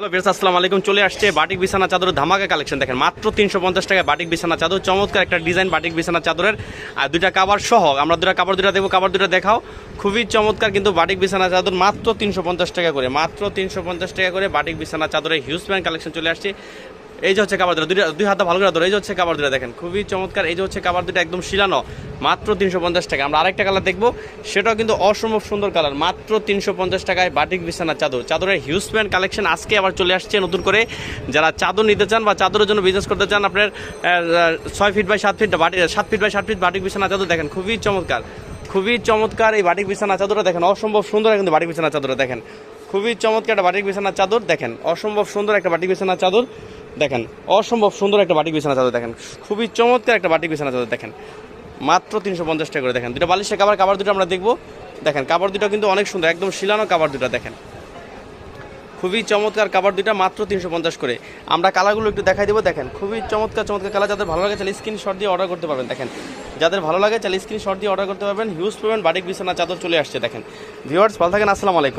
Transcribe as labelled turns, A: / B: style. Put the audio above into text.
A: Hello বেশ আসসালাম আলাইকুম। চলে আসছে বাটিক বিছানা চাদরের ধামাকা কালেকশন দেখেন, মাত্র তিনশো পঞ্চাশ টাকায় বাটিক বিছানা চাদর। চমৎকার একটা ডিজাইন বাটিক বিছানা চাদরের। আর দুইটা কাবার সহ, আমরা দুটা কাবার দুটা দেখব কাবার দুটা দেখাও। খুবই চমৎকার কিন্তু বাটিক বিছানা চাদর, মাত্র তিনশো পঞ্চাশ টাকা করে, মাত্র তিনশো পঞ্চাশ টাকা করে বাটিক বিছানা চাদরের হিউজ প্যান্ট কালেকশন চলে আসছে। এই যে হচ্ছে কাবার দুটা দুইটা দুই হাতে ভালো করে ধরো। এই যে হচ্ছে কাবার দুটা দেখেন, খুবই চমৎকার। এই যে হচ্ছে কাবার দুটা একদম শিলানো, মাত্র তিনশো পঞ্চাশ টাকা। আমরা আরেকটা কালার দেখব, সেটাও কিন্তু অসম্ভব সুন্দর কালার, মাত্র তিনশো পঞ্চাশ টাকায় বাটিক বিছানা চাদর। চাদরের হিউজ প্যান্ট কালেকশন আজকে আবার চলে আসছে নতুন করে। যারা চাদর নিতে চান বা চাদরের জন্য বিজনেস করতে চান, আপনার ছয় ফিট বাই সাত ফিট বাটি সাত ফিট বাই সাত ফিট বাটিক বিছানা চাদর দেখেন, খুবই চমৎকার। খুবই চমৎকার এই বাটিক বিছানা চাদরটা দেখেন, অসম্ভব সুন্দর কিন্তু বাটিক বিছানা চাদরটা দেখেন। খুবই চমৎকার একটা বাটিক বিছানা চাদর, দেখেন। অসম্ভব সুন্দর একটা বাটিক বিছানা চাদর, দেখেন। অসম্ভব সুন্দর একটা বাটিক বিছানা চাদর, দেখেন। খুবই চমৎকার একটা বাটিক বিছানা চাদর, দেখেন। মাত্র তিনশো পঞ্চাশ টাকা করে, দেখেন। দুটো বালিশের কাবার কাবার দুটো আমরা দেখব। দেখেন কাবার দুটো কিন্তু অনেক সুন্দর, একদম শিলানো কাবার দুটো, দেখেন। খুবই চমৎকার কাবার দুটা, মাত্র তিনশো পঞ্চাশ করে। আমরা কালারগুলো একটু দেখাই দেবো, দেখেন। খুবই চমৎকার চমৎকার কালার। যাদের ভালো লাগে তাহলে স্ক্রিন শট দিয়ে অর্ডার করতে পারবেন, দেখেন। যাদের ভালো লাগে তাহলে স্ক্রিন শট দিয়ে অর্ডার করতে পারবেন। হিউজ পেমেন্ট বাটিক বিছানা চাদর চলে আসছে, দেখেন। ভিউয়ার্স ভালো থাকেন, আসসালামু আলাইকুম।